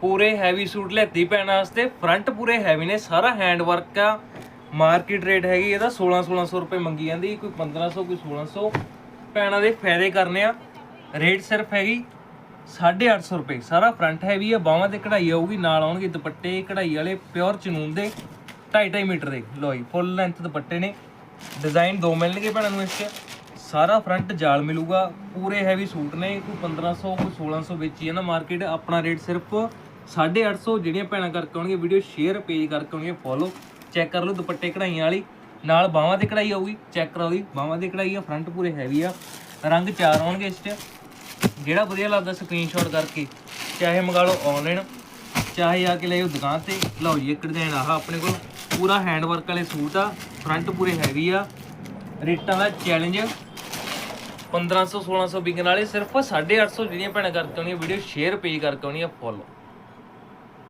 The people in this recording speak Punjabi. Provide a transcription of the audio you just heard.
ਪੂਰੇ ਹੈਵੀ ਸੂਟ ਲੈਤੀ ਪੈਣ ਵਾਸਤੇ। ਫਰੰਟ ਪੂਰੇ ਹੈਵੀ ਨੇ, ਸਾਰਾ ਹੈਂਡ ਵਰਕ ਆ। ਮਾਰਕੀਟ ਰੇਟ ਹੈਗੀ ਇਹਦਾ 16 1600 ਰੁਪਏ ਮੰਗੀ ਜਾਂਦੀ, ਕੋਈ 1500 ਕੋਈ 1600 ਪੈਣਾ ਦੇ ਫਾਇਦੇ ਕਰਨੇ ਆ। ਰੇਟ ਸਿਰਫ ਹੈਗੀ 850 ਰੁਪਏ। ਸਾਰਾ ਫਰੰਟ ਹੈਵੀ ਆ, ਬਾਹਾਂ ਤੇ ਕਢਾਈ ਆਊਗੀ, ਨਾਲ ਆਉਣਗੇ ਦੁਪੱਟੇ, ਕਢਾਈ ਵਾਲੇ ਪਿਓਰ ਚਨੂਨ ਦੇ 2.5 ਮੀਟਰ ਦੇ। ਲੋ ਫੁੱਲ ਲੈਂਥ ਦੁਪੱਟੇ ਨੇ। ਡਿਜ਼ਾਈਨ ਦੋ ਮਿਲਣਗੇ ਭੈਣਾਂ ਨੂੰ ਇਸ 'ਚ। ਸਾਰਾ ਫਰੰਟ ਜਾਲ ਮਿਲੂਗਾ। ਪੂਰੇ ਹੈਵੀ ਸੂਟ ਨੇ, ਕੋਈ 1500 ਕੋਈ 1600 ਵਿੱਚ ਹੀ ਹੈ ਨਾ ਮਾਰਕੀਟ ਆਪਣਾ ਰੇਟ ਸਿਰਫ 850 ਜਿਹੜੀਆਂ ਭੈਣਾਂ ਕਰਕੇ ਆਉਣਗੇ ਵੀਡੀਓ ਸ਼ੇਅਰ ਪੇਜ ਕਰਕੇ ਆਉਣਗੇ ਫੋਲੋ ਚੈੱਕ ਕਰ ਲਓ ਦੁਪੱਟੇ ਕਢਾਈਆਂ ਵਾਲੀ, ਨਾਲ ਬਾਹਾਂ ਤੇ ਕਢਾਈ ਆਊਗੀ ਚੈੱਕ ਕਰਾਓ ਜੀ, ਬਾਹਾਂ ਤੇ ਕਢਾਈ ਆ ਫਰੰਟ ਪੂਰੇ ਹੈਵੀ ਆ, ਰੰਗ ਚਾਰ ਆਉਣਗੇ ਇਸ 'ਚ, ਜਿਹੜਾ ਵਧੀਆ ਲੱਗਦਾ ਸਕਰੀਨਸ਼ਾਟ ਕਰਕੇ, ਚਾਹੇ ਮੰਗਾ ਲਓ ਆਨਲਾਈਨ ਚਾਹੇ ਆ ਕੇ ਲੈ ਜਾਓ ਦੁਕਾਨ ਤੇ, ਲਓ ਜੀ, ਇੱਕ ਡਿਜ਼ਾਈਨ ਆਹ ਆਪਣੇ ਕੋਲ, ਪੂਰਾ ਹੈਂਡ ਵਰਕ ਵਾਲੇ ਸੂਟ ਆ ਫਰੰਟ ਪੂਰੇ ਹੈਵੀ ਆ, ਰੇਟਾਂ ਦਾ ਚੈਲੰਜ 1500 1600 ਵਿਕਣ ਵਾਲੇ, ਸਿਰਫ 850 ਜਿਹੜੀਆਂ ਭੈਣਾਂ ਕਰਕੇ ਆਉਣੀਆਂ ਵੀਡੀਓ ਸ਼ੇਅਰ ਪੇਜ ਕਰਕੇ ਆਉਣੀਆਂ ਫੋਲੋ